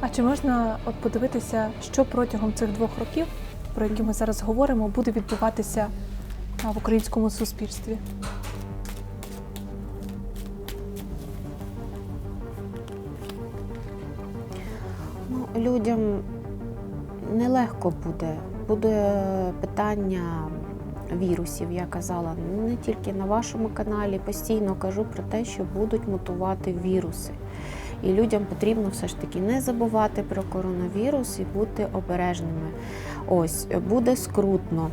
А чи можна от подивитися, що протягом цих двох років, про які ми зараз говоримо, буде відбуватися в українському суспільстві? Ну, людям нелегко буде. Буде питання вірусів, я казала, не тільки на вашому каналі, постійно кажу про те, що будуть мутувати віруси. І людям потрібно все ж таки не забувати про коронавірус і бути обережними. Ось, буде скрутно.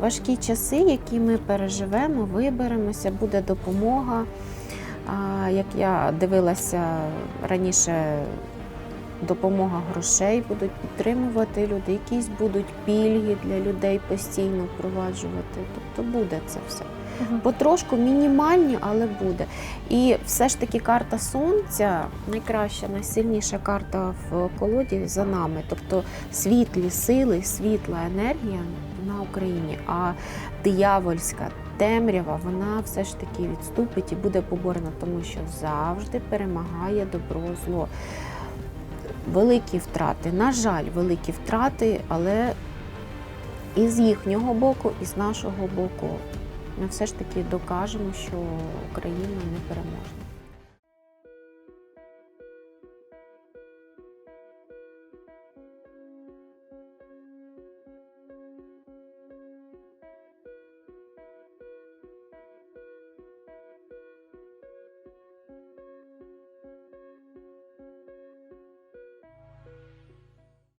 Важкі часи, які ми переживемо, виберемося, буде допомога. Як я дивилася раніше, допомога грошей будуть підтримувати люди, якісь будуть пільги для людей постійно впроваджувати. Тобто буде це все. Мгм. Потрошку мінімальні, але буде. І все ж таки карта сонця найкраща, найсильніша карта в колоді за нами. Тобто світлі сили, світла енергія на Україні. А диявольська темрява, вона все ж таки відступить і буде поборена, тому що завжди перемагає добро зло. Великі втрати, на жаль, великі втрати, але і з їхнього боку, і з нашого боку все ж таки докажемо, що Україна не переможна.